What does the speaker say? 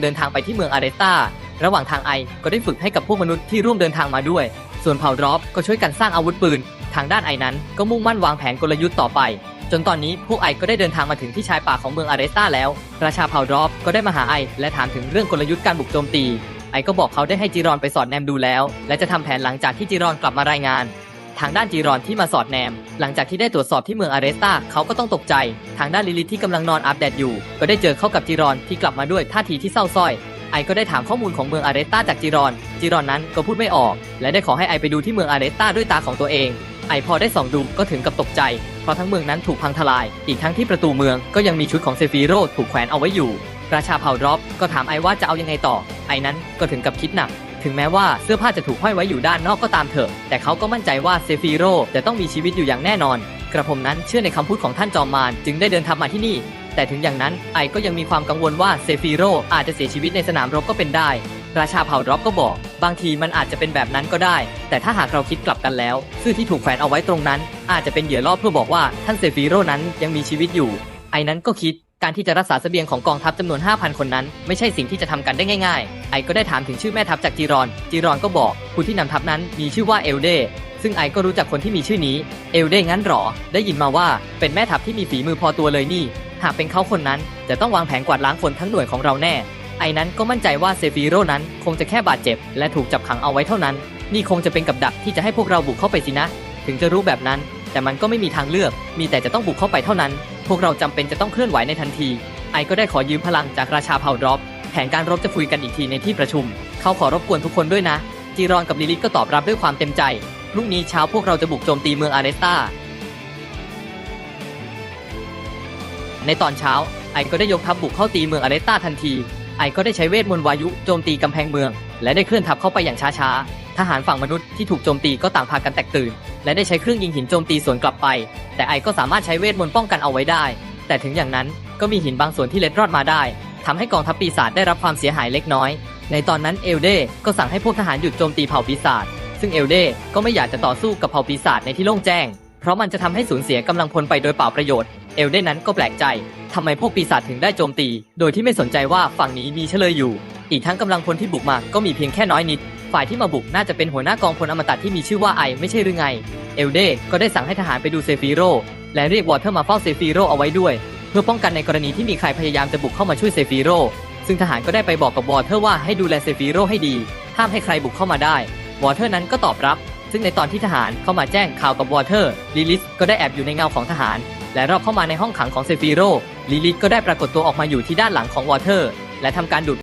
เดินทางไปที่เมืองอาเรสตาระหว่างทางไอก็ได้ฝึกให้กับพวกมนุษย์ที่ร่วมเดินทางมาด้วย ส่วนเผ่ารอบก็ช่วยกันสร้างอาวุธปืน ทางด้านไอนั้นก็มุ่งมั่นวางแผนกลยุทธ์ต่อไป จนตอนนี้พวกไอก็ได้เดินทางมาถึงที่ชายป่าของเมืองอาเรสตาแล้ว ราชาเผ่ารอบก็ได้มาหาไอและถามถึงเรื่องกลยุทธ์การบุกโจมตี ไอก็บอกเขาได้ให้จีรอนไปสอดแนมดูแล้ว และจะทำแผนหลังจากที่จีรอนกลับมารายงาน ทางด้านจีรอนที่มาสอดแนม หลังจากที่ได้ตรวจสอบที่เมืองอาเรสตาเขาก็ต้องตกใจ ทางด้านลิลิทที่กำลังนอนอาบแดดอยู่ ก็ได้เจอเข้ากับจีรอนที่กลับมาด้วยท่าทีที่เศร้าส้อยไอก็ได้ถามข้อมูลของเมืองอาเรสตาจากจีรอนจีรอนนั้นก็พูดไม่ออก และได้ขอให้ไอไปดูที่เมืองอาเรสตาด้วยตาของตัวเอง ไอพอได้ส่องดูก็ถึงกับตกใจ เพราะทั้งเมืองนั้นถูกพังทลาย อีกทั้งที่ประตูเมืองก็ยังมีชุดของเซฟีโรถูกแขวนเอาไว้อยู่ ราชาเผ่าดรอบก็ถามไอว่าจะเอายังไงต่อ ไอนั้นก็ถึงกับคิดหนัก ถึงแม้ว่าเสื้อผ้าจะถูกห้อยไว้อยู่ด้านนอกก็ตามเถอะ แต่เขาก็มั่นใจว่าเซฟีโรจะต้องมีชีวิตอยู่อย่างแน่นอน กระผมนั้นเชื่อในคำพูดของท่านจอมมารจึงได้เดินทางมาที่นี่ แต่ถึงอย่างนั้นไอก็ยังมีความกังวลว่าเซฟีโรอาจจะเสียชีวิตในสนามรบก็เป็นได้ ราชาเผ่ารอบก็บอก บางทีมันอาจจะเป็นแบบนั้นก็ได้ แต่ถ้าหากเราคิดกลับกันแล้วเสื้อที่ถูกแขวนเอาไว้ตรงนั้น อาจจะเป็นเหยื่อล่อเพื่อบอกว่าท่านเซฟีโรนั้นยังมีชีวิตอยู่ ไอนั้นก็คิด การที่จะรักษาเสบียงของกองทัพจำนวน 5,000 คนนั้น ไม่ใช่สิ่งที่จะทำกันได้ง่าย ๆ ไอก็ได้ถามถึงชื่อแม่ทัพจากจีรอน จีรอนก็บอกผู้ที่นำทัพนั้นมีชื่อว่าเอลเด ซึ่งไอก็รู้จักคนที่มีชื่อนี้ เอลเดงั้นหรอ ได้ยินมาว่าเป็นแม่ทัพที่มีฝีมือพอตัวเลยนี่ หากเป็นเขาคนนั้น จะต้องวางแผนกวาดล้างคนทั้งหน่วยของเราแน่ ไอนั้นก็มั่นใจว่าเซฟีโร่นั้นคงจะแค่บาดเจ็บ และถูกจับขังเอาไว้เท่านั้น นี่คงจะเป็นกับดักที่จะให้พวกเราบุกเข้าไปสินะ ถึงจะรู้แบบนั้น แต่มันก็ไม่มีทางเลือก มีแต่จะต้องบุกเข้าไปเท่านั้น พวกเราจำเป็นจะต้องเคลื่อนไหวในทันที ไอก็ได้ขอยืมพลังจากราชาเผ่าดรอบแผนการรบจะคุยกันอีกทีในที่ประชุม เขาขอรบกวนทุกคนด้วยนะ จีรอนกับลิลิตก็ตอบรับด้วยความเต็มใจพรุ่งนี้เช้าพวกเราจะบุกโจมตีเมืองอาเรสตาในตอนเช้า ไอก็ได้ยกทัพบุกเข้าตีเมืองอาเรสตาทันที ไอก็ได้ใช้เวทมนต์วายุโจมตีกำแพงเมือง และได้เคลื่อนทัพเข้าไปอย่างช้าๆ ทหารฝั่งมนุษย์ที่ถูกโจมตีก็ต่างพากันแตกตื่น และได้ใช้เครื่องยิงหินโจมตีสวนกลับไป แต่ไอก็สามารถใช้เวทมนต์ป้องกันเอาไว้ได้ แต่ถึงอย่างนั้นก็มีหินบางส่วนที่เล็ดรอดมาได้ทำให้กองทัพปีศาจได้รับความเสียหายเล็กน้อย ในตอนนั้นเอลเดก็สั่งให้พวกทหารหยุดโจมตีเผ่าปีศาจซึ่งเอลเดก็ไม่อยากจะต่อสู้กับเผ่าปีศาจในที่โล่งแจ้ง เพราะมันจะทำให้สูญเสียกำลังพลไปโดยเปล่าประโยชน์เอลเดนั้นก็แปลกใจทำไมพวกปีศาจถึงได้โจมตี โดยที่ไม่สนใจว่าฝั่งนี้มีเฉลยอยู่ อีกทั้งกำลังพลที่บุกมาก็มีเพียงแค่น้อยนิด ฝ่ายที่มาบุกน่าจะเป็นหัวหน้ากองพลอมตะที่มีชื่อว่าไอไม่ใช่หรือไง เอลเดก็ได้สั่งให้ทหารไปดูเซฟีโรและเรียกวอเทอร์มาเฝ้าเซฟีโรเอาไว้ด้วย เพื่อป้องกันในกรณีที่มีใครพยายามจะบุกเข้ามาช่วยเซฟีโรซึ่งทหารก็ได้ไปบอกกับวอเทอร์ว่าให้ดูแลเซฟีโรให้ดี ห้ามให้ใครบุกเข้ามาได้ วอเทอร์นั้นก็ตอบรับ ซึ่งในตอนที่ทหารเข้ามาแจ้งข่าวกับวอเทอร์ลิลิสก็ได้แอบอยู่ในเงาของทหาร และรอบเข้ามาในห้องขังของเซฟีโรลิลิสก็ได้ปรากฏตัวออกมาอยู่ที่ด้านหลังของวอเทอร์และทำการดูด